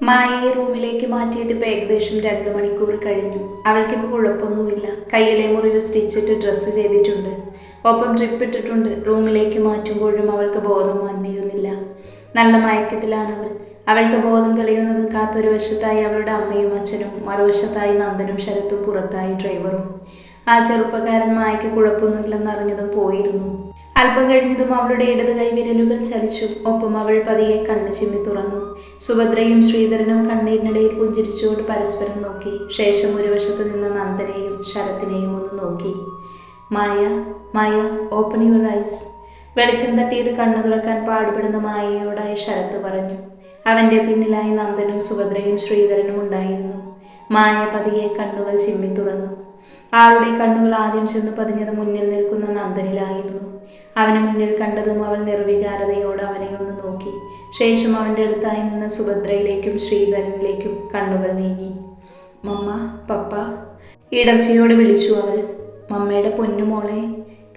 മായയെ റൂമിലേക്ക് മാറ്റിയിട്ട് ഇപ്പോൾ ഏകദേശം രണ്ട് മണിക്കൂർ കഴിഞ്ഞു. അവൾക്കിപ്പോൾ കുഴപ്പമൊന്നുമില്ല. കയ്യിലെ മുറിവ് സ്റ്റിച്ചിട്ട് ഡ്രസ്സ് ചെയ്തിട്ടുണ്ട്. ഒപ്പം ട്രിപ്പ് ഇട്ടിട്ടുണ്ട്. റൂമിലേക്ക് മാറ്റുമ്പോഴും അവൾക്ക് ബോധം വന്നിരുന്നില്ല. നല്ല മയക്കത്തിലാണ് അവൾ. അവൾക്ക് ബോധം തെളിയുന്നതും കാത്തൊരു വശത്തായി അവളുടെ അമ്മയും അച്ഛനും മറുവശത്തായി നന്ദനും ശരത്തും പുറത്തായി ഡ്രൈവറും ആ ചെറുപ്പക്കാരൻ മായയ്ക്ക് കുഴപ്പമൊന്നുമില്ലെന്ന് അറിഞ്ഞതും പോയിരുന്നു. അല്പം കഴിഞ്ഞതും അവളുടെ ഇടത് കൈവിരലുകൾ ചലിച്ചു. ഒപ്പം അവൾ പതിയെ കണ്ണ് ചിമ്മി തുറന്നു. സുഭദ്രയും ശ്രീധരനും കണ്ണീരിനിടയിൽ പുഞ്ചിരിച്ചുകൊണ്ട് പരസ്പരം നോക്കി. ശേഷം ഒരു വശത്ത് നിന്ന് നന്ദനെയും ശരത്തിനെയും ഒന്ന് നോക്കി. Maya Maya open your eyes വെളിച്ചം തട്ടിയിട്ട് കണ്ണു തുറക്കാൻ പാടുപെടുന്ന മായയോടായി ശരത്ത് പറഞ്ഞു. അവന്റെ പിന്നിലായി നന്ദനും സുഭദ്രയും ശ്രീധരനും ഉണ്ടായിരുന്നു. മായ പതിയെ കണ്ണുകൾ ചിമ്മി തുറന്നു. ആളുടെ കണ്ണുകൾ ആദ്യം ചെന്ന് പതിഞ്ഞത് മുന്നിൽ നിൽക്കുന്ന നന്ദനിലായിരുന്നു. അവന് മുന്നിൽ കണ്ടതും അവൾ നിർവികാരതയോട് അവനെ ഒന്ന് നോക്കി. ശേഷം അവന്റെ അടുത്തായി നിന്ന് സുഭദ്രയിലേക്കും ശ്രീധരനിലേക്കും കണ്ണുകൾ നീങ്ങി. മമ്മ പപ്പ ഇടർച്ചയോട് വിളിച്ചു അവൾ. മമ്മയുടെ പൊന്നുമോളെ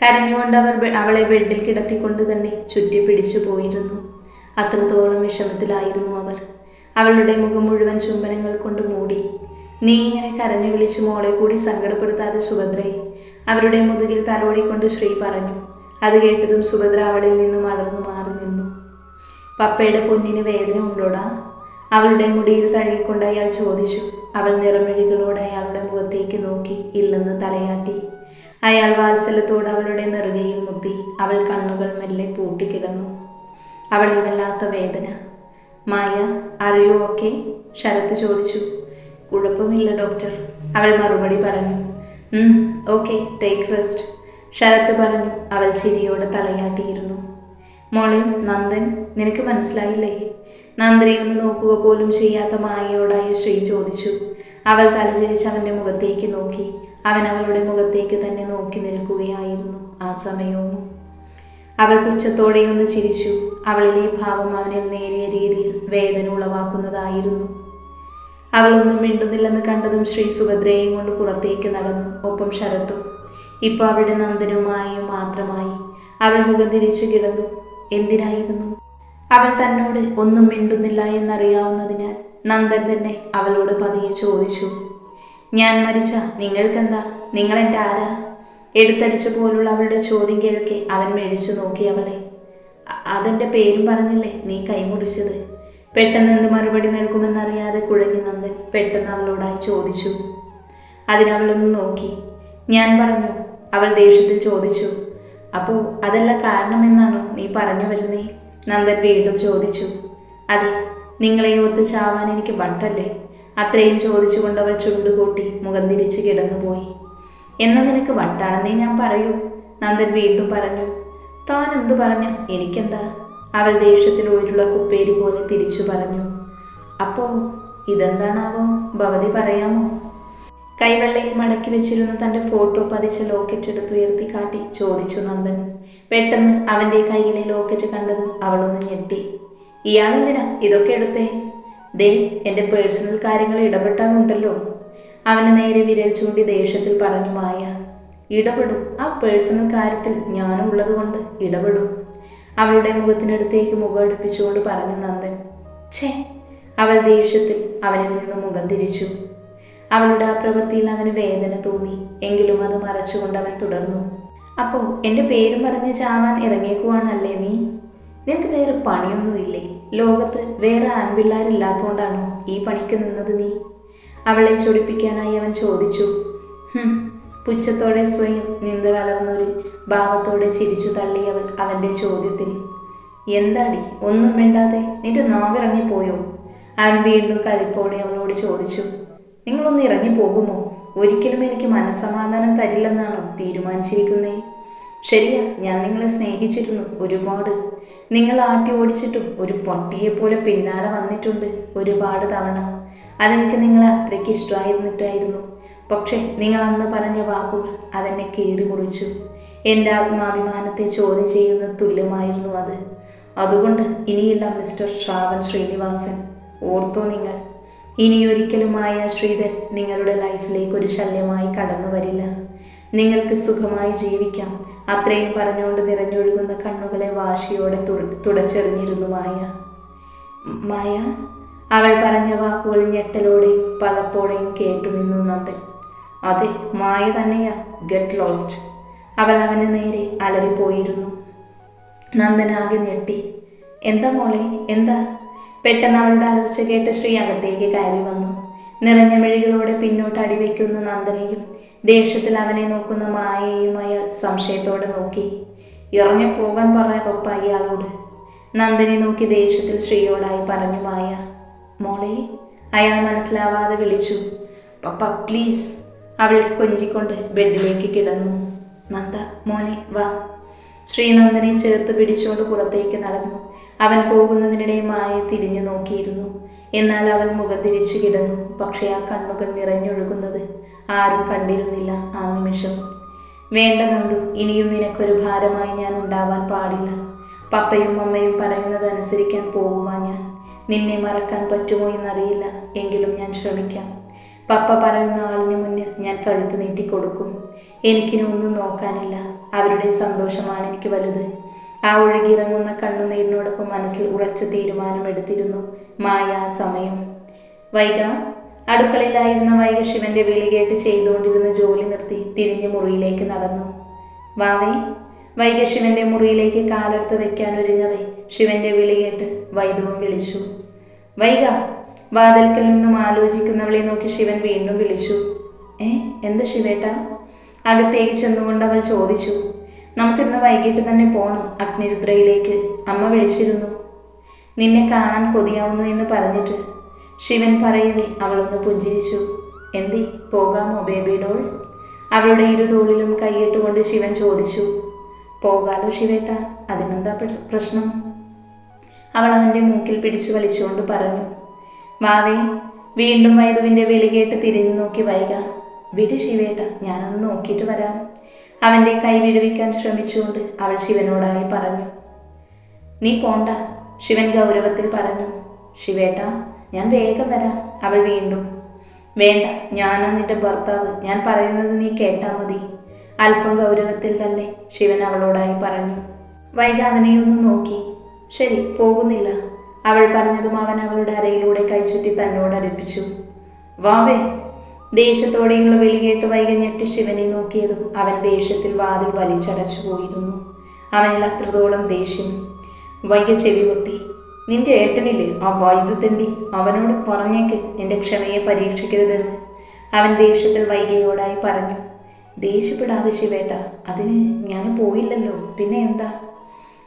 കരഞ്ഞുകൊണ്ട് അവർ അവളെ ബെഡിൽ കിടത്തിക്കൊണ്ട് തന്നെ ചുറ്റി പിടിച്ചു പോയിരുന്നു. അത്രത്തോളം വിഷമത്തിലായിരുന്നു അവർ. അവളുടെ മുഖം മുഴുവൻ ചുംബനങ്ങൾ കൊണ്ട് മൂടി. നീ ഇങ്ങനെ കരഞ്ഞു വിളിച്ച് മോളെ കൂടി സങ്കടപ്പെടുത്താതെ സുഭദ്രയെ അവരുടെ മുതുകിൽ തലോടിക്കൊണ്ട് ശ്രീ പറഞ്ഞു. അത് കേട്ടതും സുഭദ്ര അവളിൽ നിന്നും അടർന്നു മാറി നിന്നു. പപ്പയുടെ പൊന്നിന് വേദന ഉണ്ടോടാ? അവളുടെ മുടിയിൽ തഴുകിക്കൊണ്ട് അയാൾ ചോദിച്ചു. അവൾ നിറമിഴികളോടെ അയാളുടെ മുഖത്തേക്ക് നോക്കി ഇല്ലെന്ന് തലയാട്ടി. അയാൾ വാത്സല്യത്തോട് അവളുടെ നെറുകയിൽ മുത്തി. അവൾ കണ്ണുകൾ മെല്ലെ പൂട്ടിക്കിടന്നു അവളിൽ വല്ലാത്ത വേദന. മായ അറിയോ ഓക്കെ ശരത്ത് ചോദിച്ചു. കുഴപ്പമില്ല ഡോക്ടർ. അവൾ മറുപടി പറഞ്ഞു. Okay take rest. ശരത്ത് പറഞ്ഞു അവൾ ചിരിയോടെ തലയാട്ടിയിരുന്നു. മോളെ നന്ദൻ നിനക്ക് മനസ്സിലായില്ലേ? നന്ദനെ ഒന്ന് നോക്കുക പോലും ചെയ്യാത്ത മായയോടായി ശ്രീ ചോദിച്ചു. അവൾ തലചരിച്ച് അവന്റെ മുഖത്തേക്ക് നോക്കി. അവൻ അവളുടെ മുഖത്തേക്ക് തന്നെ നോക്കി നിൽക്കുകയായിരുന്നു ആ സമയവും. അവൾ പുച്ഛത്തോടെ ഒന്ന് ചിരിച്ചു. അവളിലെ ഭാവം അവനിൽ നേരിയ രീതിയിൽ വേദന ഉളവാക്കുന്നതായിരുന്നു. അവളൊന്നും മിണ്ടുന്നില്ലെന്ന് കണ്ടതും ശ്രീ സുഭദ്രയെയും കൊണ്ട് പുറത്തേക്ക് നടന്നു. ഒപ്പം ശരത്തും ഇപ്പോൾ അവിടെ നന്ദനുമായി മാത്രമായി. അവൾ മുഖം തിരിച്ചു കിടന്നു. എന്തിനായിരുന്നു? അവൾ തന്നോട് ഒന്നും മിണ്ടുന്നില്ല എന്നറിയാവുന്നതിനാൽ നന്ദൻ തന്നെ അവളോട് പതിയെ ചോദിച്ചു. ഞാൻ മരിച്ച നിങ്ങൾക്കെന്താ? നിങ്ങൾ എന്റെ ആരാ? എടുത്തടിച്ച പോലുള്ള അവളുടെ ചോദ്യം കേൾക്കെ അവൻ മെഴിച്ചു നോക്കി അവളെ. അതെന്റെ പേരും പറഞ്ഞില്ലേ നീ കൈമുറിച്ചത്? പെട്ടെന്ന് എന്ത് മറുപടി നൽകുമെന്നറിയാതെ കുഴഞ്ഞു നന്ദൻ പെട്ടെന്ന് അവളോടായി ചോദിച്ചു. അതിനവളൊന്ന് നോക്കി. ഞാൻ പറഞ്ഞു അവൾ ദേഷ്യത്തിൽ ചോദിച്ചു അപ്പോ അതല്ല കാരണമെന്നാണോ നീ പറഞ്ഞു വരുന്നേ? നന്ദൻ വീണ്ടും ചോദിച്ചു അതെ നിങ്ങളെ ഓർത്ത് ചാവാൻ എനിക്ക് വട്ടല്ലേ? അത്രയും ചോദിച്ചുകൊണ്ട് അവൾ ചുണ്ടുകൂട്ടി മുഖം തിരിച്ച് കിടന്നുപോയി. എന്നാ നിനക്ക് വട്ടാണെന്നേ ഞാൻ പറയൂ നന്ദൻ വീണ്ടും പറഞ്ഞു. താൻ എന്തു പറഞ്ഞ? എനിക്കെന്താ? അവൾ ദേഷ്യത്തിൽ ഉയരുള്ള കുപ്പേരി പോലെ തിരിച്ചു പറഞ്ഞു. അപ്പോ ഇതെന്താണാവോ? ഭവതി പറയാമോ? കൈവെള്ളയിൽ മടക്കി വെച്ചിരുന്ന തന്റെ ഫോട്ടോ പതിച്ച ലോക്കറ്റ് എടുത്ത് ഉയർത്തി കാട്ടി ചോദിച്ചു നന്ദൻ. പെട്ടെന്ന് അവന്റെ കയ്യിലെ ലോക്കറ്റ് കണ്ടതും അവളൊന്ന് ഞെട്ടി. ഇയാളെന്തിനാ ഇതൊക്കെ എടുത്തേ? ദേ എന്റെ പേഴ്സണൽ കാര്യങ്ങൾ ഇടപെട്ടാലുണ്ടല്ലോ. അവന് നേരെ വിരൽ ചൂണ്ടി ദേഷ്യത്തിൽ പറഞ്ഞു മായ ഇടപെടും. ആ പേഴ്സണൽ കാര്യത്തിൽ ഞാനും ഉള്ളതുകൊണ്ട് ഇടപെടും. അവളുടെ മുഖത്തിനടുത്തേക്ക് മുഖം അടുപ്പിച്ചുകൊണ്ട് പറഞ്ഞു നന്ദൻ. ഛേ അവൾ ദേഷ്യത്തിൽ അവനിൽ നിന്ന് മുഖം തിരിച്ചു. അവളുടെ ആ പ്രവൃത്തിയിൽ അവന് വേദന തോന്നി. എങ്കിലും അത് മറച്ചുകൊണ്ട് അവൻ തുടർന്നു. അപ്പോൾ എന്റെ പേരും പറഞ്ഞ് ചാവാൻ ഇറങ്ങിയേക്കുവാണല്ലേ നീ? നിനക്ക് വേറെ പണിയൊന്നുമില്ലേ? ലോകത്ത് വേറെ ആൺപിള്ളാരില്ലാത്തതുകൊണ്ടാണോ ഈ പണിക്ക് നിന്നത് നീ? അവളെ ചൊടിപ്പിക്കാനായി അവൻ ചോദിച്ചു. പുച്ഛത്തോടെ സ്വയം നിന്ദ കലർന്നൊരു ഭാവത്തോടെ ചിരിച്ചു തള്ളി അവൾ അവന്റെ ചോദ്യത്തിൽ. എന്താടി? ഒന്നും മിണ്ടാതെ നിന്റെ നാവിറങ്ങിപ്പോയോ? അവൻ വീണ്ടും കലിപ്പോടെ അവളോട് ചോദിച്ചു. നിങ്ങളൊന്ന് ഇറങ്ങി പോകുമോ? ഒരിക്കലും എനിക്ക് മനസമാധാനം തരില്ലെന്നാണോ തീരുമാനിച്ചിരിക്കുന്നത് ശരിയാ ഞാൻ നിങ്ങളെ സ്നേഹിച്ചിരുന്നു ഒരുപാട്. നിങ്ങൾ ആട്ടി ഓടിച്ചിട്ടും ഒരു പൊട്ടിയെ പോലെ പിന്നാലെ വന്നിട്ടുണ്ട് ഒരുപാട് തവണ. അതെനിക്ക് നിങ്ങളെ അത്രയ്ക്ക് ഇഷ്ടമായിരുന്നിട്ടായിരുന്നു. പക്ഷേ നിങ്ങൾ അന്ന് പറഞ്ഞ വാക്കുകൾ അതെന്നെ കീറി മുറിച്ചു. എന്റെ ആത്മാഭിമാനത്തെ ചോദ്യം ചെയ്യുന്ന തുല്യമായിരുന്നു അത്. അതുകൊണ്ട് ഇനിയില്ല മിസ്റ്റർ ശ്രാവൺ ശ്രീനിവാസൻ. ഓർത്തോ നിങ്ങൾ. ഇനിയൊരിക്കലുമായ ശ്രീധർ നിങ്ങളുടെ ലൈഫിലേക്ക് ഒരു ശല്യമായി കടന്നു വരില്ല. നിങ്ങൾക്ക് സുഖമായി ജീവിക്കാം. അത്രയും പറഞ്ഞുകൊണ്ട് നിറഞ്ഞൊഴുകുന്ന കണ്ണുകളെ വാശിയോടെ തുട- തുടച്ചെറിഞ്ഞിരുന്നു മായ. മായ അവൾ പറഞ്ഞ വാക്കുകൾ ഞെട്ടലോടെയും പകപ്പോടെയും കേട്ടു നിന്നു നന്ദൻ. അതെ മായ തന്നെയാ. ഗെറ്റ് ലോസ്റ്റ് അവൾ അവന് നേരെ അലറിപ്പോയിരുന്നു. നന്ദനാകെ ഞെട്ടി. എന്താ മോളെ? എന്താ? പെട്ടെന്ന് അവളുടെ അലർച്ച കേട്ട് ശ്രീ അകത്തേക്ക് കയറി വന്നു. നിറഞ്ഞ മെഴികളോടെ പിന്നോട്ട് അടിവെക്കുന്ന നന്ദനെയും ദേഷ്യത്തിൽ അവനെ നോക്കുന്ന മായയും അയാൾ സംശയത്തോടെ നോക്കി. ഇറങ്ങി പോകാൻ പറഞ്ഞ പപ്പ അയാളോട് നന്ദനെ നോക്കി ദേഷ്യത്തിൽ ശ്രീയോടായി പറഞ്ഞു മായ. മോളെ അയാൾ മനസ്സിലാവാതെ വിളിച്ചു. പപ്പ പ്ലീസ് അവൾ കൊഞ്ചിക്കൊണ്ട് ബെഡിലേക്ക് കിടന്നു. നന്ദ മോനെ വാ. ശ്രീനന്ദനെ ചേർത്ത് പിടിച്ചുകൊണ്ട് പുറത്തേക്ക് നടന്നു. അവൻ പോകുന്നതിനിടെ മായ തിരിഞ്ഞു നോക്കിയിരുന്നു. എന്നാൽ അവൾ മുഖം തിരിച്ചു കിടന്നു. പക്ഷേ ആ കണ്ണുകൾ നിറഞ്ഞൊഴുകുന്നത് ആരും കണ്ടിരുന്നില്ല ആ നിമിഷം. വേണ്ട നന്ദു ഇനിയും നിനക്കൊരു ഭാരമായി ഞാൻ ഉണ്ടാവാൻ പാടില്ല. പപ്പയും അമ്മയും പറയുന്നത് അനുസരിക്കാൻ പോകുവാൻ ഞാൻ. നിന്നെ മറക്കാൻ പറ്റുമോ എന്നറിയില്ല. എങ്കിലും ഞാൻ ശ്രമിക്കാം. പപ്പ പറയുന്ന ആളിന് മുന്നിൽ ഞാൻ കഴുത്ത് നീട്ടിക്കൊടുക്കും. എനിക്കിനി ഒന്നും നോക്കാനില്ല. അവരുടെ സന്തോഷമാണ് എനിക്ക് വലുത്. ആ ഒഴുകിയിറങ്ങുന്ന കണ്ണുനീരിനോടൊപ്പം മനസ്സിൽ ഉറച്ച തീരുമാനമെടുത്തിരുന്നു മായ സമയം. വൈക അടുക്കളയിലായിരുന്ന വൈക ശിവന്റെ വിളി കേട്ട് ചെയ്തുകൊണ്ടിരുന്ന ജോലി നിർത്തി തിരിഞ്ഞു മുറിയിലേക്ക് നടന്നു. വാവേ വൈക ശിവന്റെ മുറിയിലേക്ക് കാലെടുത്ത് വെക്കാൻ ഒരുങ്ങവേ ശിവന്റെ വിളി കേട്ട് വൈദവും വിളിച്ചു. വൈക വാതിൽക്കൽ നിന്നും ആലോചിക്കുന്നവളെ നോക്കി ശിവൻ വീണ്ടും വിളിച്ചു. ഏ എന്താ ശിവേട്ട? അകത്തേക്ക് ചെന്നുകൊണ്ട് അവൾ ചോദിച്ചു നമുക്കിന്ന് വൈകിട്ട് തന്നെ പോണം അഗ്നിരുദ്രയിലേക്ക്. അമ്മ വിളിച്ചിരുന്നു നിന്നെ കാണാൻ കൊതിയാവുന്നു എന്ന് പറഞ്ഞിട്ട്. ശിവൻ പറയവേ അവളൊന്ന് പുഞ്ചിരിച്ചു എന്തേ പോകാമോ ബേബി ഡോൾ? അവളുടെ ഇരുതോളിലും കൈയിട്ടുകൊണ്ട് ശിവൻ ചോദിച്ചു പോകാലോ ശിവേട്ട അതിനെന്താ പ്രശ്നം? അവൾ അവന്റെ മൂക്കിൽ പിടിച്ചു വലിച്ചുകൊണ്ട് പറഞ്ഞു വാവേ വീണ്ടും വൈദുവിന്റെ വിളി കേട്ട് തിരിഞ്ഞു നോക്കി വൈക. വിട് ശിവേട്ട ഞാനൊന്ന് നോക്കിയിട്ട് വരാം. അവന്റെ കൈ വിടുവിക്കാൻ ശ്രമിച്ചുകൊണ്ട് അവൾ ശിവനോടായി പറഞ്ഞു. നീ പോണ്ട ശിവൻ ഗൗരവത്തിൽ പറഞ്ഞു. ശിവേട്ട ഞാൻ വേഗം വരാം അവൾ വീണ്ടും. വേണ്ട ഞാനാ നിന്റെ ഭർത്താവ്. ഞാൻ പറയുന്നത് നീ കേട്ടാ മതി അല്പം ഗൗരവത്തിൽ തന്നെ ശിവൻ അവളോടായി പറഞ്ഞു. വൈക അവനെ ഒന്ന് നോക്കി. ശരി പോകുന്നില്ല അവൾ പറഞ്ഞതും അവൻ അവളുടെ അരയിലൂടെ കൈചുറ്റി തന്നോട് അടുപ്പിച്ചു. വാവേ ദേഷ്യത്തോടെയുള്ള വെളികേട്ട് വൈകഞ്ഞിട്ട് ശിവനെ നോക്കിയതും അവൻ ദേഷ്യത്തിൽ വാതിൽ വലിച്ചടച്ചു പോയിരുന്നു. അവനിൽ അത്രത്തോളം ദേഷ്യം. വൈക ചെവി പൊത്തി നിന്റെ ഏട്ടനില്ലേ? ആ വൈദ്യുതണ്ടി അവനോട് പറഞ്ഞേക്ക് എന്റെ ക്ഷമയെ പരീക്ഷിക്കരുതെന്ന്. അവൻ ദേഷ്യത്തിൽ വൈകയോടായി പറഞ്ഞു ദേഷ്യപ്പെടാതെ ശിവേട്ട അതിന് ഞാൻ പോയില്ലല്ലോ പിന്നെ എന്താ?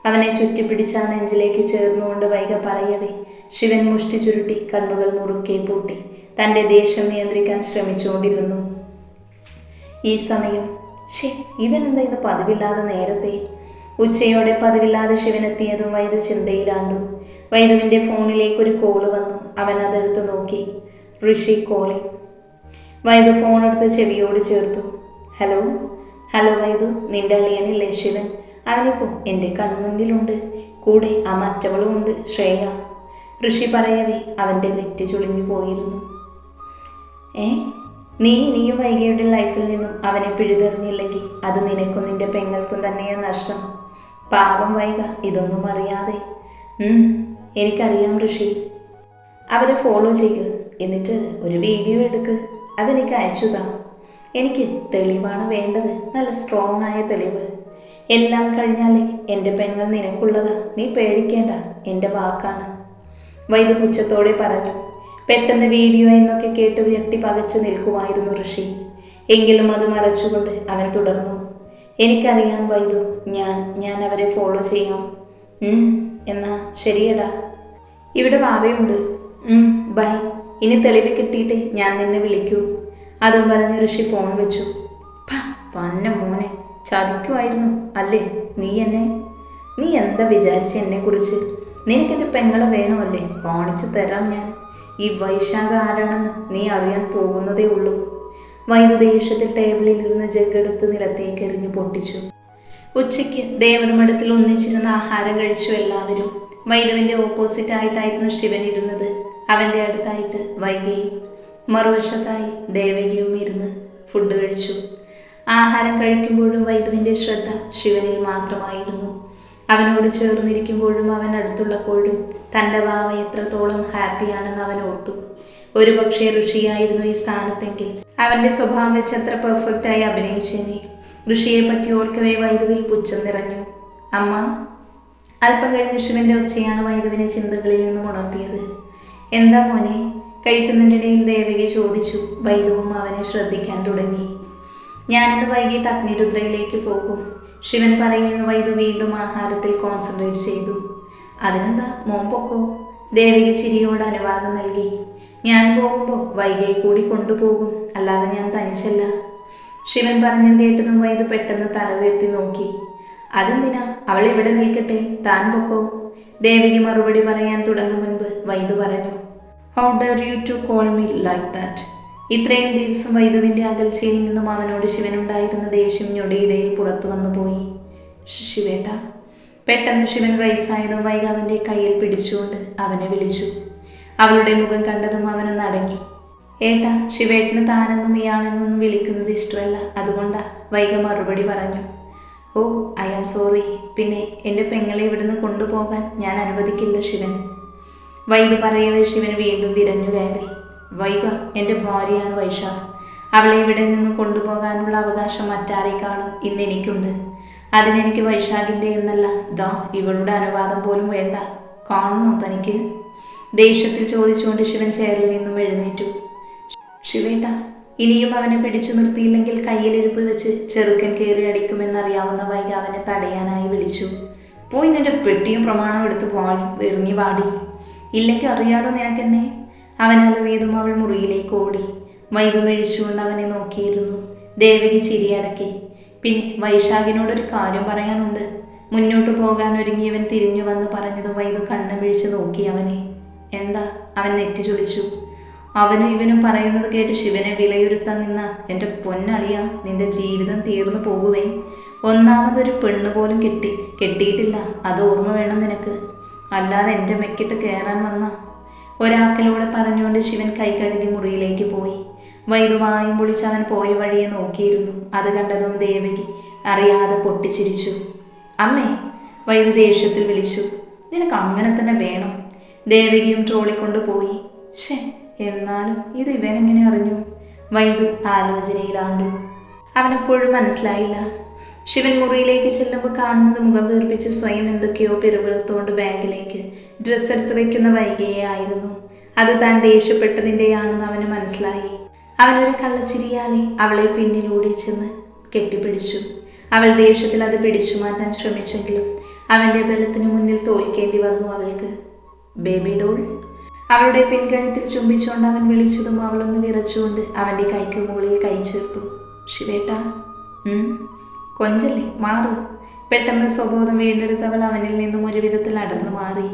അവനെ ചുറ്റിപ്പിടിച്ച നെഞ്ചിലേക്ക് ചേർന്നുകൊണ്ട് വൈക പറയവേ ശിവൻ മുഷ്ടി ചുരുട്ടി കണ്ണുകൾ മുറുക്കെ പൂട്ടി തന്റെ ദേഷ്യം നിയന്ത്രിക്കാൻ ശ്രമിച്ചുകൊണ്ടിരുന്നു. ഈ സമയം ഷേ ഇവൻ എന്താ ഇത് പതിവില്ലാതെ നേരത്തെ? ഉച്ചയോടെ പതിവില്ലാതെ ശിവനെത്തിയതും വൈദു ചിന്തയിലാണ്ടു. വൈദുവിന്റെ ഫോണിലേക്ക് ഒരു കോൾ വന്നു. അവൻ അതെടുത്ത് നോക്കി. ഋഷി കോളിംഗ് വൈദു ഫോൺ എടുത്ത് ചെവിയോട് ചേർത്തു. ഹലോ ഹലോ വൈദു നിന്റെ അളിയനില്ലേ ശിവൻ? അവനിപ്പോൾ എന്റെ കൺമുന്നിലുണ്ട്. കൂടെ ആ മറ്റവളും ഉണ്ട് ശ്രേയ. ഋഷി പറയവേ അവന്റെ നെറ്റ് ചുളിഞ്ഞു പോയിരുന്നു. ഏ? നീ ഇനിയും വൈകിയുടെ ലൈഫിൽ നിന്നും അവനെ പിഴുതെറിഞ്ഞില്ലെങ്കിൽ അത് നിനക്കും നിന്റെ പെങ്ങൾക്കും തന്നെയാ നഷ്ടം. പാപം വൈക ഇതൊന്നും അറിയാതെ. എനിക്കറിയാം ഋഷി. അവരെ ഫോളോ ചെയ്യുക എന്നിട്ട് ഒരു വീഡിയോ എടുക്ക്. അതെനിക്ക് അയച്ചുതാ എനിക്ക് തെളിവാണ് വേണ്ടത്. നല്ല സ്ട്രോങ് ആയ തെളിവ്. എല്ലാം കഴിഞ്ഞാലേ എന്റെ പെങ്ങൾ നിനക്കുള്ളതാ. നീ പേടിക്കേണ്ട. എന്റെ വാക്കാണ്. വൈദ്യ പുച്ഛത്തോടെ പറഞ്ഞു. പെട്ടെന്ന് വീഡിയോ എന്നൊക്കെ കേട്ട് ഞെട്ടി പകച്ചു നിൽക്കുമായിരുന്നു ഋഷി. എങ്കിലും അത് മറച്ചുകൊണ്ട് അവൻ തുടർന്നു. എനിക്കറിയാൻ വൈദു ഞാൻ ഞാൻ അവരെ ഫോളോ ചെയ്യാം. എന്നാ ശരിയടാ. ഇവിടെ വാവയുണ്ട് ഉം, ബൈ ഇനി തെളിവ് കിട്ടിയിട്ട് ഞാൻ നിന്നെ വിളിക്കൂ. അതും പറഞ്ഞ് ഋഷി ഫോൺ വെച്ചു. "ഭ, പന്ന മോനെ ചതിക്കുമായിരുന്നു അല്ലേ? നീ എന്നെ നീ എന്താ വിചാരിച്ച എന്നെക്കുറിച്ച്? നിനക്കെന്റെ പെങ്ങളെ വേണമല്ലേ? കാണിച്ചു തരാം ഞാൻ. ഈ വൈശാഖ ആരാണെന്ന് നീ അറിയാൻ പോകുന്നതേ ഉള്ളൂ. വൈദ്യുതേഷത്തിൽ ടേബിളിൽ ഇരുന്ന ജഗ്ഗെടുത്ത് നിലത്തേക്ക് എറിഞ്ഞു പൊട്ടിച്ചു. ഉച്ചയ്ക്ക് ദേവരമഠത്തിൽ ഒന്നിച്ചിരുന്ന് ആഹാരം കഴിച്ചു എല്ലാവരും. വൈദുവിന്റെ ഓപ്പോസിറ്റ് ആയിട്ടായിരുന്നു ശിവൻ ഇരുന്നത്. അവന്റെ അടുത്തായിട്ട് വൈകയും മറുവശത്തായി ദേവകിയും ഇരുന്ന് ഫുഡ് കഴിച്ചു. ആഹാരം കഴിക്കുമ്പോഴും വൈദുവിന്റെ ശ്രദ്ധ ശിവനിൽ മാത്രമായിരുന്നു. അവനോട് ചേർന്നിരിക്കുമ്പോഴും അവൻ അടുത്തുള്ളപ്പോഴും തന്റെ വാവ എത്രത്തോളം ഹാപ്പിയാണെന്ന് അവൻ ഓർത്തു. ഒരു പക്ഷേ ഋഷിയായിരുന്നു ഈ സ്ഥാനത്തെങ്കിൽ അവന്റെ സ്വഭാവം വെച്ച് അത്ര പെർഫെക്റ്റായി അഭിനയിച്ചേനെ. ഋഷിയെ പറ്റി ഓർക്കവേ വൈദുവിൽ പുച്ഛം നിറഞ്ഞു. അമ്മ അല്പം കഴിഞ്ഞ് ശിവന്റെ ഒച്ചയാണ് വൈദുവിനെ ചിന്തകളിൽ നിന്നും ഉണർത്തിയത്. എന്താ മോനെ? കഴിക്കുന്നതിനിടയിൽ ദേവകി ചോദിച്ചു. വൈദുവും അവനെ ശ്രദ്ധിക്കാൻ തുടങ്ങി. ഞാനിന്ന് വൈകിട്ട് അഗ്നിരുദ്രയിലേക്ക് പോകും. ശിവൻ പറയുന്നു വൈദു വീണ്ടും ആഹാരത്തിൽ കോൺസെൻട്രേറ്റ് ചെയ്തു. അതിനെന്താ? മോൻ പൊക്കോ? ദേവിക ചിരിയോട് അനുവാദം നൽകി. ഞാൻ പോകുമ്പോൾ വൈകയെ കൂടി കൊണ്ടുപോകും. അല്ലാതെ ഞാൻ തനിച്ചല്ല. ശിവൻ പറഞ്ഞത് കേട്ടതും വൈദു പെട്ടെന്ന് തല ഉയർത്തി നോക്കി. അതെന്തിനാ? അവൾ ഇവിടെ നിൽക്കട്ടെ? താൻ പൊക്കോ? ദേവിക മറുപടി പറയാൻ തുടങ്ങും മുൻപ് വൈദു പറഞ്ഞു. How dare you to call me like that ഇത്രയും ദിവസം വൈദുവിന്റെ അകൽച്ചയിൽ നിന്നും അവനോട് ശിവനുണ്ടായിരുന്ന ദേഷ്യം ഞൊടിയിടയിൽ പുറത്തു വന്നു പോയി. "ശ് ശിവേട്ട പെട്ടെന്ന് ശിവൻ റൈസായതും വൈകി അവന്റെ കയ്യിൽ പിടിച്ചുകൊണ്ട് അവനെ വിളിച്ചു. അവളുടെ മുഖം കണ്ടതും അവനൊന്ന് അടങ്ങി. ഏട്ടാ ശിവേട്ടന് താനെന്നും ഇയാളെന്നൊന്നും വിളിക്കുന്നത് ഇഷ്ടമല്ല. അതുകൊണ്ടാ വൈക മറുപടി പറഞ്ഞു. Oh I am sorry. പിന്നെ എന്റെ പെങ്ങളെ ഇവിടുന്ന് കൊണ്ടുപോകാൻ ഞാൻ അനുവദിക്കില്ല ശിവൻ. വൈദ് പറയവേ ശിവൻ വീണ്ടും വിരഞ്ഞു കയറി. വൈക എന്റെ ഭാര്യയാണ് വൈശാഖ് അവളെ ഇവിടെ നിന്ന് കൊണ്ടുപോകാനുള്ള അവകാശം മറ്റാരേക്കാളും ഇന്ന് എനിക്കുണ്ട്. അതിനെനിക്ക് വൈശാഖിന്റെ എന്നല്ല. ദാ ഇവളുടെ അനുവാദം പോലും വേണ്ട. കാണണോ തനിക്ക്? ദേഷ്യത്തിൽ ചോദിച്ചുകൊണ്ട് ശിവൻ ചെയറിൽ നിന്നും എഴുന്നേറ്റു. ശിവേട്ട ഇനിയും അവനെ പിടിച്ചു നിർത്തിയില്ലെങ്കിൽ കയ്യിലിരുപ്പ് വെച്ച് ചെറുക്കൻ കയറി അടിക്കുമെന്നറിയാവുന്ന വൈക അവനെ തടയാനായി വിളിച്ചു. പോയി നിന്റെ പെട്ടിയും പ്രമാണം എടുത്ത് വാ- എറിഞ്ഞു വാടി. ഇല്ലെങ്കിൽ അറിയാലോ നിനക്കെന്നെ? അവൻ അലറിയതും അവൾ മുറിയിലേക്ക് ഓടി. വൈകു മെഴിച്ചുകൊണ്ട് അവനെ നോക്കിയിരുന്നു. ദേവകി ചിരിയടക്കി പിന്നെ വൈശാഖിനോടൊരു കാര്യം പറയാനുണ്ട്. മുന്നോട്ട് പോകാൻ ഒരുങ്ങിയവൻ തിരിഞ്ഞു വന്ന് പറഞ്ഞതും വൈദു കണ്ണു മിഴിച്ച് നോക്കി അവനെ. എന്താ? അവൻ നെറ്റി ചൊളിച്ചു അവനും ഇവനും പറയുന്നത് കേട്ട് ശിവനെ വിലയിരുത്താൻ നിന്ന എന്റെ പൊന്നളിയ നിന്റെ ജീവിതം തീർന്നു പോകുവേ. ഒന്നാമതൊരു പെണ്ണ് പോലും കിട്ടി കെട്ടിയിട്ടില്ല. അത് ഓർമ്മ വേണം നിനക്ക്. അല്ലാതെ എന്റെ മെക്കിട്ട് കയറാൻ വന്ന ഒരാക്കലൂടെ പറഞ്ഞുകൊണ്ട് ശിവൻ കൈ കഴുകി മുറിയിലേക്ക് പോയി. വൈദുവായും പൊളിച്ച് അവൻ പോയ വഴിയെ നോക്കിയിരുന്നു. അത് കണ്ടതും ദേവകി അറിയാതെ പൊട്ടിച്ചിരിച്ചു. അമ്മേ വൈദു ദേഷ്യത്തിൽ വിളിച്ചു. നിനക്ക് അങ്ങനെ തന്നെ വേണം. ദേവകിയും ട്രോളിക്കൊണ്ട് പോയി. ഷേ എന്നാലും ഇത് ഇവനെങ്ങനെ അറിഞ്ഞു? വൈദു ആലോചനയിലാണ്ടു. അവനെപ്പോഴും മനസ്സിലായില്ല. ശിവൻ മുറിയിലേക്ക് ചെല്ലുമ്പോൾ കാണുന്നത് മുഖം വീർപ്പിച്ച് സ്വയം എന്തൊക്കെയോ പിറുപിറുത്തുകൊണ്ട് ബാഗിലേക്ക് ഡ്രസ്സ് എടുത്ത് വയ്ക്കുന്ന വൈകിയെ ആയിരുന്നു അത് താൻ ദേഷ്യപ്പെട്ടതിന്റെയാണെന്ന് അവന് മനസ്സിലായി. അവനൊരു കള്ളച്ചിരിയാലെ അവളെ പിന്നിലൂടെ ചെന്ന് കെട്ടിപ്പിടിച്ചു. അവൾ ദേഷ്യത്തിൽ അത് പിടിച്ചു മാറ്റാൻ ശ്രമിച്ചെങ്കിലും അവന്റെ ബലത്തിന് മുന്നിൽ തോൽക്കേണ്ടി വന്നു അവൾക്ക്. ബേബി ഡോൾ അവളുടെ പിൻകഴുത്തിൽ ചുംബിച്ചുകൊണ്ട് അവൻ വിളിച്ചതും അവളൊന്ന് വിറച്ചുകൊണ്ട് അവന്റെ കൈക്ക് മുകളിൽ കൈ ചേർത്തു. ശിവേട്ട കൊഞ്ചല്ലേ മാറു. പെട്ടെന്ന് സ്വബോധം വീണ്ടെടുത്തവൾ അവനിൽ നിന്നും ഒരു വിധത്തിൽ അടർന്നു മാറി.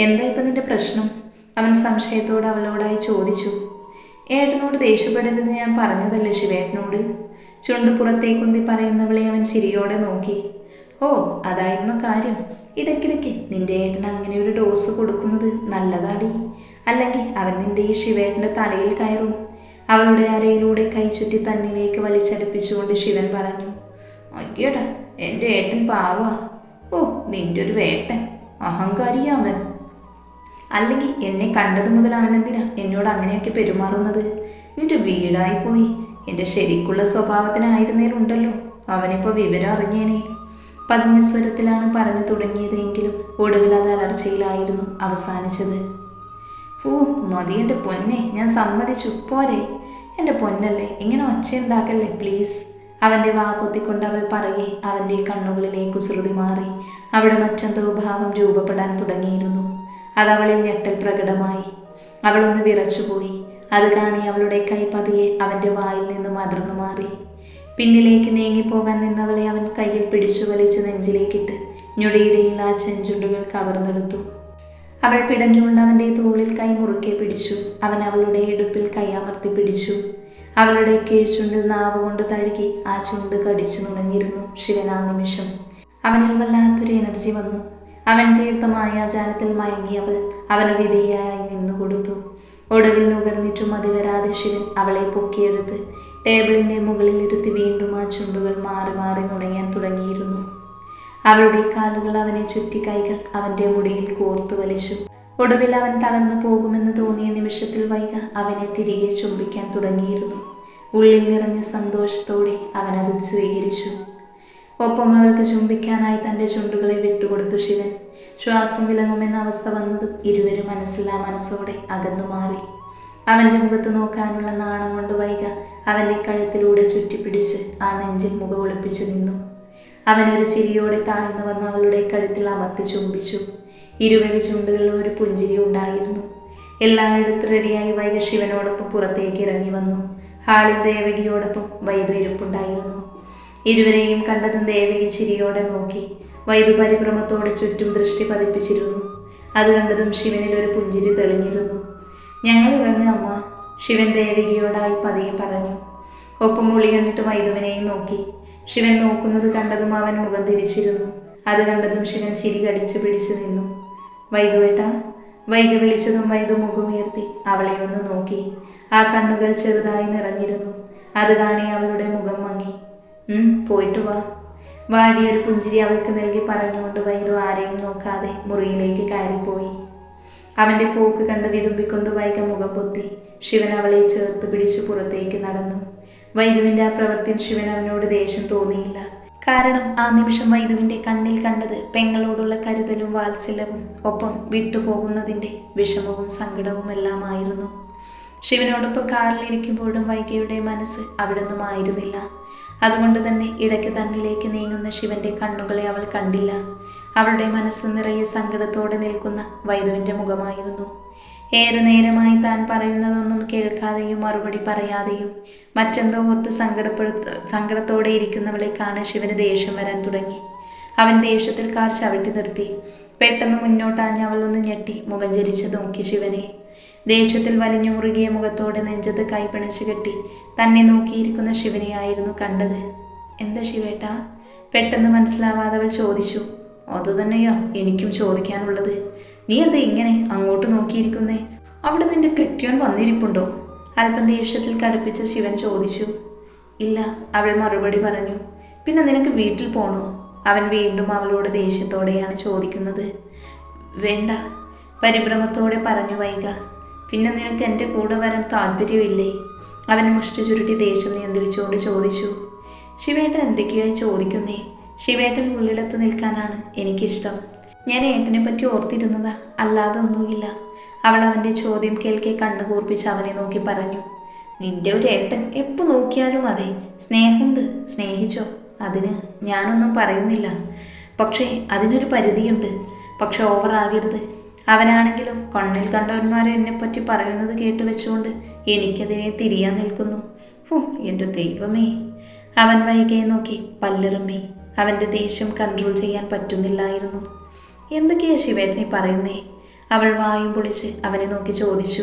എന്താ ഇപ്പം നിന്റെ പ്രശ്നം? അവൻ സംശയത്തോട് അവളോടായി ചോദിച്ചു. ഏട്ടനോട് ദേഷ്യപ്പെടരുത് ഞാൻ പറഞ്ഞതല്ലേ ശിവേട്ടനോട്? ചുണ്ട് പുറത്തേക്കുന്തി പറയുന്നവളെ അവൻ ചിരിയോടെ നോക്കി. ഓ അതായിരുന്നു കാര്യം. ഇടയ്ക്കിടയ്ക്ക് നിന്റെ ഏട്ടൻ അങ്ങനെ ഒരു ഡോസ് കൊടുക്കുന്നത് നല്ലതാടി. അല്ലെങ്കിൽ അവൻ നിന്റെ ഈ ശിവേട്ടന്റെ തലയിൽ കയറും. അവളുടെ അരയിലൂടെ കൈ ചുറ്റി തന്നിലേക്ക് വലിച്ചടുപ്പിച്ചുകൊണ്ട് ശിവൻ പറഞ്ഞു. അയ്യടാ എന്റെ ഏട്ടൻ പാവാ. ഓ നിന്റെ ഒരു വേട്ടൻ. അഹങ്കാരിയാ അവൻ അല്ലെങ്കിൽ എന്നെ കണ്ടത് മുതൽ അവൻ എന്തിനാ എന്നോട് അങ്ങനെയൊക്കെ പെരുമാറുന്നത്? നിന്റെ വീടായി പോയി. എന്റെ ശരിക്കുള്ള സ്വഭാവത്തിനായിരുന്നേലുണ്ടല്ലോ അവനിപ്പോൾ വിവരം അറിഞ്ഞേനെ. പതിഞ്ഞ സ്വരത്തിലാണ് പറഞ്ഞു തുടങ്ങിയത് എങ്കിലും ഒടുവിൽ അത് അലർച്ചയിലായിരുന്നു അവസാനിച്ചത്. ഓ മതി എന്റെ പൊന്നെ. ഞാൻ സമ്മതിച്ചു. പോരെ. എന്റെ പൊന്നല്ലേ ഇങ്ങനെ ഒച്ചയുണ്ടാക്കല്ലേ പ്ലീസ്. അവന്റെ വാ പൊത്തിക്കൊണ്ട് അവൾ പറയെ അവന്റെ കണ്ണുകളിലേക്ക് കുസൃതി മാറി. അവിടെ മറ്റെന്തോ ഭാവം രൂപപ്പെടാൻ തുടങ്ങിയിരുന്നു. അത് അവളിൽ ഞെട്ടൽ പ്രകടമായി. അവളൊന്ന് വിറച്ചുപോയി. അത് കാണി അവളുടെ കൈ പതിയെ അവന്റെ വായിൽ നിന്ന് അടർന്നു മാറി. പിന്നിലേക്ക് നീങ്ങിപ്പോകാൻ നിന്നവളെ അവൻ കയ്യിൽ പിടിച്ചു വലിച്ച് നെഞ്ചിലേക്കിട്ട് ഞൊടിയിടയിൽ ആ ചെഞ്ചുണ്ടുകൾ കവർന്നെടുത്തു. അവൾ പിടഞ്ഞുകൊണ്ട് അവന്റെ തോളിൽ കൈ മുറുക്കെ പിടിച്ചു. അവൻ അവളുടെ ഇടുപ്പിൽ കൈ അമർത്തി പിടിച്ചു. അവളുടെ കീഴ്ചുണ്ടിൽ നാവ് കൊണ്ട് തഴുകി ആ ചുണ്ട് കടിച്ചു നുണഞ്ഞിരുന്നു ശിവൻ ആ നിമിഷം. അവനിൽ വല്ലാത്തൊരു എനർജി വന്നു. അവൻ തീർത്ത മായാജാലത്തിൽ മയങ്ങി അവൾ അവന് വിധേയായി നിന്നു കൊടുത്തു. ഒടുവിൽ നുകർന്നിട്ടും മതി വരാതെ ശിവൻ അവളെ പൊക്കിയെടുത്ത് ടേബിളിന്റെ മുകളിലിരുത്തി വീണ്ടും ആ ചുണ്ടുകൾ മാറി മാറി നുണയാൻ തുടങ്ങിയിരുന്നു. അവളുടെ കാലുകൾ അവനെ ചുറ്റി കൈകൾ അവന്റെ മുടിയിൽ കോർത്തു വലിച്ചു. ഒടുവിൽ അവൻ തളർന്നു പോകുമെന്ന് തോന്നിയ നിമിഷത്തിൽ വൈക അവനെ തിരികെ ചുംബിക്കാൻ തുടങ്ങിയിരുന്നു. ഉള്ളിൽ നിറഞ്ഞ സന്തോഷത്തോടെ അവൻ അത് സ്വീകരിച്ചു. ഒപ്പം അവൾക്ക് ചുംബിക്കാനായി തന്റെ ചുണ്ടുകളെ വിട്ടുകൊടുത്തു ശിവൻ. ശ്വാസം വിലങ്ങുമെന്ന അവസ്ഥ വന്നതും ഇരുവരും മനസ്സില്ലാ മനസ്സോടെ അകന്നു മാറി. അവന്റെ മുഖത്ത് നോക്കാനുള്ള നാണം കൊണ്ട് വൈക അവന്റെ കഴുത്തിലൂടെ ചുറ്റിപ്പിടിച്ച് ആ നെഞ്ചിൽ മുഖം ഒളിപ്പിച്ചു നിന്നു. അവനൊരു ചിരിയോടെ താഴ്ന്നു വന്ന് അവളുടെ കഴുത്തിൽ അമർത്തി ചുംബിച്ചു. ഇരുവരി ചുണ്ടുകളിൽ ഒരു പുഞ്ചിരി ഉണ്ടായിരുന്നു. എല്ലായിടത്തും റെഡിയായി വൈക ശിവനോടൊപ്പം പുറത്തേക്ക് ഇറങ്ങി വന്നു. ഹാളിൽ ദേവകിയോടൊപ്പം വൈദു ഇരിപ്പുണ്ടായിരുന്നു. ഇരുവരെയും കണ്ടതും ദേവകി ചിരിയോടെ നോക്കി. വൈദു പരിഭ്രമത്തോടെ ചുറ്റും ദൃഷ്ടി പതിപ്പിച്ചിരുന്നു. അത് കണ്ടതും ശിവനിൽ ഒരു പുഞ്ചിരി തെളിഞ്ഞിരുന്നു. ഞങ്ങൾ ഇറങ്ങ അമ്മ ശിവൻ ദേവികയോടായി പതിയെ പറഞ്ഞു. ഒപ്പം മുളി കണ്ടിട്ട് വൈദുവിനെയും നോക്കി. ശിവൻ നോക്കുന്നത് കണ്ടതും അവൻ മുഖം തിരിച്ചിരുന്നു. അത് കണ്ടതും ശിവൻ ചിരി കടിച്ചു പിടിച്ചു നിന്നു. വൈദുവേട്ട വൈകി വിളിച്ചതും വൈദു മുഖമുയർത്തി അവളെ ഒന്ന് നോക്കി. ആ കണ്ണുകൾ ചെറുതായി നിറഞ്ഞിരുന്നു. അത് കാണി അവളുടെ മുഖം മങ്ങി. പോയിട്ട് വാ. വാടിയൊരു പുഞ്ചിരി അവൾക്ക് നൽകി പറഞ്ഞുകൊണ്ട് വൈദു ആരെയും നോക്കാതെ മുറിയിലേക്ക് കയറിപ്പോയി. അവന്റെ പോക്ക് കണ്ട് വിതുമ്പിക്കൊണ്ട് വൈക മുഖം പൊത്തി. ശിവൻ അവളെ ചേർത്ത് പിടിച്ച് പുറത്തേക്ക് നടന്നു. വൈദുവിന്റെ ആ പ്രവൃത്തി ശിവൻ അവനോട് ദേഷ്യം തോന്നിയില്ല. കാരണം ആ നിമിഷം വൈദുവിന്റെ കണ്ണിൽ കണ്ടത് പെങ്ങളോടുള്ള കരുതലും വാത്സല്യവും ഒപ്പം വിട്ടുപോകുന്നതിന്റെ വിഷമവും സങ്കടവും എല്ലാമായിരുന്നു ശിവനോടൊപ്പം കാറിലിരിക്കുമ്പോഴും വൈകയുടെ മനസ്സ് അവിടെ ആയിരുന്നില്ല. അതുകൊണ്ട് തന്നെ ഇടയ്ക്ക് തന്നിലേക്ക് നീങ്ങുന്ന ശിവന്റെ കണ്ണുകളെ അവൾ കണ്ടില്ല. അവളുടെ മനസ്സ് നിറയെ സങ്കടത്തോടെ നിൽക്കുന്ന വൈദുവിന്റെ മുഖമായിരുന്നു. ഏറെ നേരമായി താൻ പറയുന്നതൊന്നും കേൾക്കാതെയും മറുപടി പറയാതെയും മറ്റെന്തോ ഓർത്ത് സങ്കടപ്പെടുത്ത സങ്കടത്തോടെ ഇരിക്കുന്നവളെ കാണാൻ ശിവന് ദേഷ്യം വരാൻ തുടങ്ങി. അവൻ ദേഷ്യത്തിൽ കാർ ചവിട്ടി നിർത്തി. പെട്ടെന്ന് മുന്നോട്ടാഞ്ഞ് അവൾ ഒന്ന് ഞെട്ടി മുഖം ജരിച്ച് നോക്കി ശിവനെ. ദേഷ്യത്തിൽ വലിഞ്ഞു മുറുകിയ മുഖത്തോടെ നെഞ്ചത്ത് കൈപിണച്ച് കെട്ടി തന്നെ നോക്കിയിരിക്കുന്ന ശിവനെയായിരുന്നു കണ്ടത്. എന്താ ശിവേട്ടാ? പെട്ടെന്ന് മനസ്സിലാവാതെ അവൾ ചോദിച്ചു. അതുതന്നെയാ എനിക്കും ചോദിക്കാനുള്ളത്. നീ എന്താ ഇങ്ങനെ അങ്ങോട്ട് നോക്കിയിരിക്കുന്നേ? അവിടെ നിന്റെ കെട്ടിയോൻ വന്നിരിപ്പുണ്ടോ? അല്പം ദേഷ്യത്തിൽ കടുപ്പിച്ച ശിവൻ ചോദിച്ചു. ഇല്ല അവൾ മറുപടി പറഞ്ഞു. പിന്നെ നിനക്ക് വീട്ടിൽ പോണോ? അവൻ വീണ്ടും അവളോട് ദേഷ്യത്തോടെയാണ് ചോദിക്കുന്നത്. വേണ്ട പരിഭ്രമത്തോടെ പറഞ്ഞു വൈക. പിന്നെ നിനക്ക് എന്റെ കൂടെ വരാൻ താല്പര്യമില്ലേ? അവൻ മുഷ്ടി ചുരുട്ടി ദേഷ്യം നിയന്ത്രിച്ചുകൊണ്ട് ചോദിച്ചു. ശിവേട്ടൻ എന്തൊക്കെയായി ചോദിക്കുന്നേ? ശിവേട്ടൻ ഉള്ളിടത്ത് നിൽക്കാനാണ് എനിക്കിഷ്ടം. ഞാൻ ഏട്ടനെ പറ്റി ഓർത്തിരുന്നതാ. അല്ലാതെ ഒന്നുമില്ല അവൾ അവന്റെ ചോദ്യം കേൾക്കെ കണ്ണു കൂർപ്പിച്ച് അവനെ നോക്കി പറഞ്ഞു. നിന്റെ ഒരു ഏട്ടൻ എപ്പോൾ നോക്കിയാലും അതെ. സ്നേഹമുണ്ട്. സ്നേഹിച്ചോ? അതിന് ഞാനൊന്നും പറയുന്നില്ല. പക്ഷേ അതിനൊരു പരിധിയുണ്ട്. പക്ഷെ ഓവറാകരുത് അവനാണെങ്കിലും കണ്ണിൽ കണ്ടവന്മാരെ എന്നെപ്പറ്റി പറയുന്നത് കേട്ട് വെച്ചുകൊണ്ട് എനിക്കതിനെ തിരിയാൻ നിൽക്കുന്നു. ഓ എന്റെ ദൈവമേ. അവൻ വൈകിയെ നോക്കി പല്ലിറമ്മി അവന്റെ ദേഷ്യം കൺട്രോൾ ചെയ്യാൻ പറ്റുന്നില്ലായിരുന്നു. എന്തൊക്കെയാ ശിവേട്ടനി പറയുന്നേ? അവൾ വായും പൊളിച്ച് അവനെ നോക്കി ചോദിച്ചു.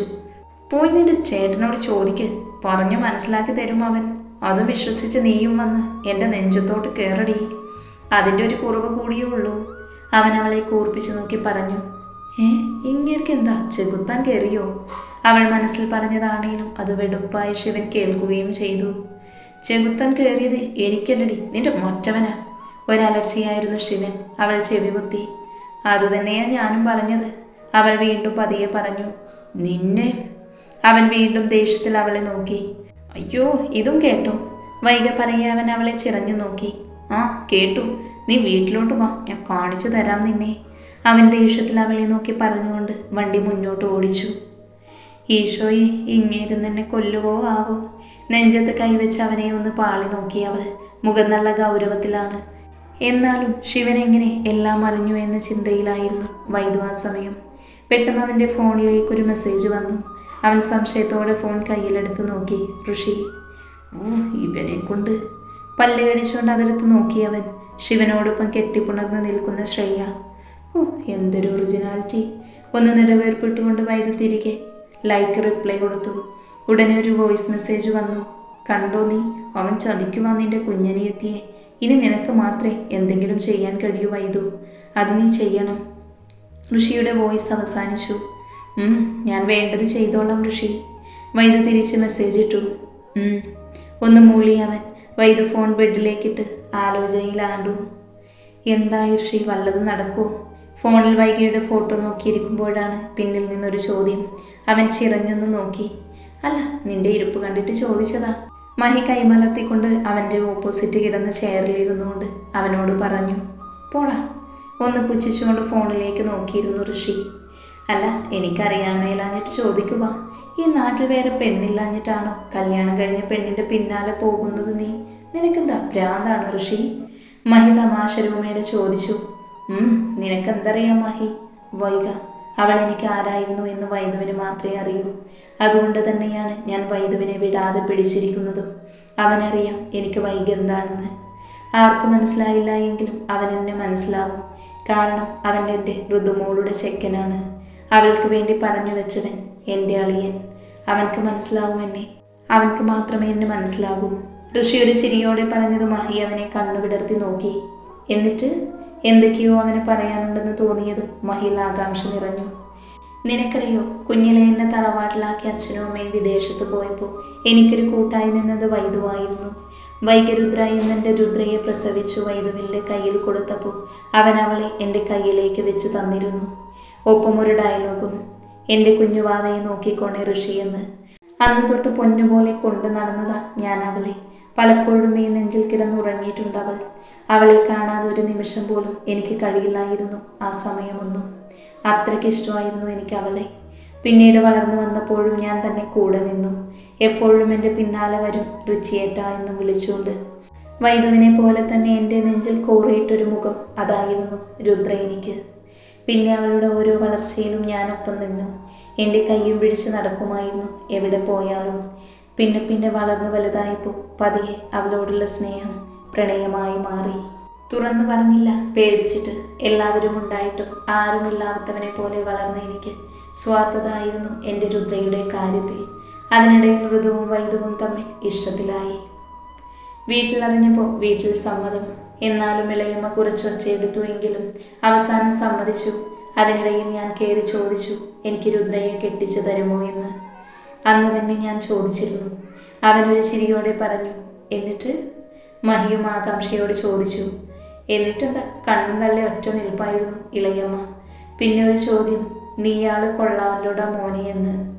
പോയി നിന്റെ ചേട്ടനോട് ചോദിക്ക്. പറഞ്ഞു മനസ്സിലാക്കി തരും അവൻ. അത് വിശ്വസിച്ച് നീയും വന്ന് എന്റെ നെഞ്ചത്തോട്ട് കയറടി അതിന്റെ ഒരു കുറവ് കൂടിയേ ഉള്ളൂ. അവൻ അവളെ കൂർപ്പിച്ചു നോക്കി പറഞ്ഞു. ഏ ഇങ്ങേർക്ക് എന്താ? ചെകുത്താൻ കയറിയോ അവൾ മനസ്സിൽ പറഞ്ഞതാണെങ്കിലും അത് വെടുപ്പായി ശിവൻ കേൾക്കുകയും ചെയ്തു. ചെകുത്താൻ കയറിയത് എനിക്കല്ലടി നിന്റെ മറ്റവനാ. ഒരലർച്ചയായിരുന്നു ശിവൻ. അവൾ ചെവി പൊത്തി അതുതന്നെയാ ഞാനും പറഞ്ഞത്. അവൾ വീണ്ടും പതിയെ പറഞ്ഞു നിന്നെ? അവൻ വീണ്ടും ദേഷ്യത്തിൽ അവളെ നോക്കി. അയ്യോ ഇതും കേട്ടോ. വൈക പറയാ അവൻ അവളെ ചിറഞ്ഞു നോക്കി. ആ കേട്ടു. നീ വീട്ടിലോട്ട് വാ. ഞാൻ കാണിച്ചു തരാം നിന്നെ. അവൻ ദേഷ്യത്തിൽ അവളെ നോക്കി പറഞ്ഞുകൊണ്ട് വണ്ടി മുന്നോട്ട് ഓടിച്ചു. ഈശോയെ ഇങ്ങേരുന്നെന്നെ കൊല്ലുവോ ആവോ? നെഞ്ചത്ത് കൈവച്ച് അവനെ ഒന്ന് പാളി നോക്കി അവൾ. മുഖം നല്ല ഗൗരവത്തിലാണ്. എന്നാലും ശിവൻ എങ്ങനെ എല്ലാം അറിഞ്ഞു എന്ന ചിന്തയിലായിരുന്നു വൈദു ആ സമയം. പെട്ടെന്ന് അവന്റെ ഫോണിലേക്ക് ഒരു മെസ്സേജ് വന്നു. അവൻ സംശയത്തോടെ ഫോൺ കയ്യിലെടുത്ത് നോക്കി. ഋഷി ഓ ഇവനെ കൊണ്ട് പല്ല് കടിച്ചുകൊണ്ട് അതെടുത്ത് നോക്കി അവൻ. ശിവനോടൊപ്പം കെട്ടിപ്പുണർന്ന് നിൽക്കുന്ന ശ്രേയ. ഓ എന്തൊരു ഒറിജിനാലിറ്റി ഒന്ന് നിടവേർപ്പിട്ടുകൊണ്ട് വൈദ്യു തിരികെ. ലൈക്ക് റിപ്ലൈ കൊടുത്തു. ഉടനെ ഒരു വോയിസ് മെസ്സേജ് വന്നു. കണ്ടോ നീ? അവൻ ചതിക്കുവാൻ നിന്റെ കുഞ്ഞനിയെത്തിയെ. ഇനി നിനക്ക് മാത്രമേ എന്തെങ്കിലും ചെയ്യാൻ കഴിയൂ വൈദു. അത് നീ ചെയ്യണം. ഋഷിയുടെ വോയിസ് അവസാനിച്ചു. ഞാൻ വേണ്ടത് ചെയ്തോളാം ഋഷി. വൈദു തിരിച്ച് മെസ്സേജ് ഇട്ടു. ഒന്ന് മൂളി അവൻ. വൈദു ഫോൺ ബെഡിലേക്കിട്ട് ആലോചനയിലാണ്ടു എന്താ ഋഷി വല്ലതും നടക്കുമോ ഫോണിൽ വൈകിയുടെ ഫോട്ടോ നോക്കിയിരിക്കുമ്പോഴാണ് പിന്നിൽ നിന്നൊരു ചോദ്യം. അവൻ ചിറഞ്ഞൊന്ന് നോക്കി. അല്ല നിന്റെ ഇരിപ്പ് കണ്ടിട്ട് ചോദിച്ചതാ. മഹി കൈമലത്തിക്കൊണ്ട് അവന്റെ ഓപ്പോസിറ്റ് കിടന്ന ചെയറിലിരുന്നുകൊണ്ട് അവനോട് പറഞ്ഞു പോടാ. ഒന്ന് പുച്ഛിച്ചുകൊണ്ട് ഫോണിലേക്ക് നോക്കിയിരുന്നു ഋഷി. അല്ല എനിക്കറിയാമേലാഞ്ഞിട്ട് ചോദിക്കുക ഈ നാട്ടിൽ വേറെ പെണ്ണില്ലാഞ്ഞിട്ടാണോ കല്യാണം കഴിഞ്ഞ പെണ്ണിന്റെ പിന്നാലെ പോകുന്നത് നീ? നിനക്കെന്താ ഭ്രാന്താണോ ഋഷി? മഹി തമാശ രൂപയുടെ ചോദിച്ചു നിനക്കെന്തറിയാം മഹി? വൈക. അവൾ എനിക്ക് ആരായിരുന്നു എന്ന് വൈദുവിന് മാത്രമേ അറിയൂ. അതുകൊണ്ട് തന്നെയാണ് ഞാൻ വൈദുവിനെ വിടാതെ പിടിച്ചിരിക്കുന്നതും. അവനറിയാം എനിക്ക് വൈകി എന്താണെന്ന്. ആർക്കും മനസ്സിലായില്ല എങ്കിലും അവൻ എന്നെ മനസ്സിലാവും. കാരണം അവൻ എന്റെ ഋതുമോളുടെ ചെക്കനാണ്. അവൾക്ക് വേണ്ടി പറഞ്ഞു വെച്ചവൻ എന്റെ അളിയൻ. അവൻക്ക് മനസ്സിലാവും എന്നെ. അവൻക്ക് മാത്രമേ എന്നെ മനസ്സിലാകൂ. ഋഷി ഒരു ചിരിയോടെ പറഞ്ഞത് മഹി അവനെ കണ്ണുവിടർത്തി നോക്കി. എന്നിട്ട് എന്തൊക്കെയോ അവന് പറയാനുണ്ടെന്ന് തോന്നിയതും മഹിയിൽ ആകാംക്ഷ നിറഞ്ഞു. നിനക്കറിയോ കുഞ്ഞിലെ എന്നെ തറവാട്ടിലാക്കി അച്ഛനും അമ്മയും വിദേശത്ത് പോയപ്പോൾ എനിക്കൊരു കൂട്ടായി നിന്നത് വൈദുവായിരുന്നു. വൈകരുദ്ര എന്നെന്റെ രുദ്രയെ പ്രസവിച്ചു വൈദുവിന്റെ കയ്യിൽ കൊടുത്തപ്പോൾ അവൻ അവളെ എന്റെ കയ്യിലേക്ക് വെച്ച് തന്നിരുന്നു. ഒപ്പം ഒരു ഡയലോഗും എന്റെ കുഞ്ഞുവാവയെ നോക്കിക്കോണേ ഋഷിയെന്ന് അന്ന് തൊട്ട് പൊന്നുപോലെ കൊണ്ടു നടന്നതാ ഞാൻ അവളെ. പലപ്പോഴും ഈ നെഞ്ചിൽ കിടന്നുറങ്ങിയിട്ടുണ്ട് അവൾ. അവളെ കാണാതെ ഒരു നിമിഷം പോലും എനിക്ക് കഴിയില്ലായിരുന്നു ആ സമയമൊന്നും. അത്രയ്ക്ക് ഇഷ്ടമായിരുന്നു എനിക്ക് അവളെ പിന്നീട് വളർന്നു വന്നപ്പോഴും ഞാൻ തന്നെ കൂടെ നിന്നു. എപ്പോഴും എന്റെ പിന്നാലെ വരും റിച്ചിയേട്ട എന്നും വിളിച്ചുകൊണ്ട്. വൈദുവിനെ പോലെ തന്നെ എന്റെ നെഞ്ചിൽ കോറിയിട്ടൊരു മുഖം അതായിരുന്നു രുദ്ര എനിക്ക്. പിന്നെ അവളുടെ ഓരോ വളർച്ചയിലും ഞാനൊപ്പം നിന്നു. എന്റെ കൈയും പിടിച്ച് നടക്കുമായിരുന്നു എവിടെ പോയാലും. പിന്നെ പിന്നെ വളർന്നു വലുതായപ്പോൾ പതിയെ അവളോടുള്ള സ്നേഹം പ്രണയമായി മാറി. തുറന്നു പറഞ്ഞില്ല. പേടിച്ചിട്ട് എല്ലാവരും ഉണ്ടായിട്ടും ആരുമില്ലാത്തവനെ പോലെ വളർന്ന എനിക്ക് സ്വാർത്ഥതായിരുന്നു എന്റെ രുദ്രയുടെ കാര്യത്തിൽ. അതിനിടയിൽ ഋതുവും വൈദവും തമ്മിൽ ഇഷ്ടത്തിലായി. വീട്ടിലറിഞ്ഞപ്പോൾ വീട്ടിൽ സമ്മതം. എന്നാലും ഇളയമ്മ കുറച്ച് ഒച്ചയെടുത്തു എങ്കിലും അവസാനം സമ്മതിച്ചു. അതിനിടയിൽ ഞാൻ കയറി ചോദിച്ചു എനിക്ക് രുദ്രയെ കെട്ടിച്ചു തരുമോ എന്ന്? അന്ന് തന്നെ ഞാൻ ചോദിച്ചിരുന്നു. അവനൊരു ചിരിയോടെ പറഞ്ഞു എന്നിട്ട്? മഹിയും ആകാംക്ഷയോട് ചോദിച്ചു എന്നിട്ടെന്താ? കണ്ണും തള്ളി ഒറ്റ നിൽപ്പായിരുന്നു ഇളയമ്മ. പിന്നെ ഒരു ചോദ്യം നീയാൾ കൊള്ളാമല്ലോടാ മോനെ? എന്ന്.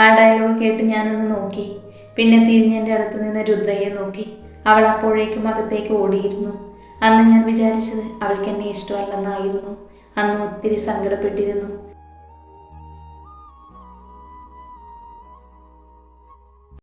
ആ ഡയലോഗ് കേട്ട് ഞാനൊന്ന് നോക്കി. പിന്നെ തിരിഞ്ഞെന്റെ അടുത്ത് നിന്ന് രുദ്രയെ നോക്കി. അവൾ അപ്പോഴേക്കും അകത്തേക്ക് ഓടിയിരുന്നു. അന്ന് ഞാൻ വിചാരിച്ചത് അവൾക്ക് എന്നെ ഇഷ്ടമല്ലെന്നായിരുന്നു. അന്ന് ഒത്തിരി സങ്കടപ്പെട്ടിരുന്നു.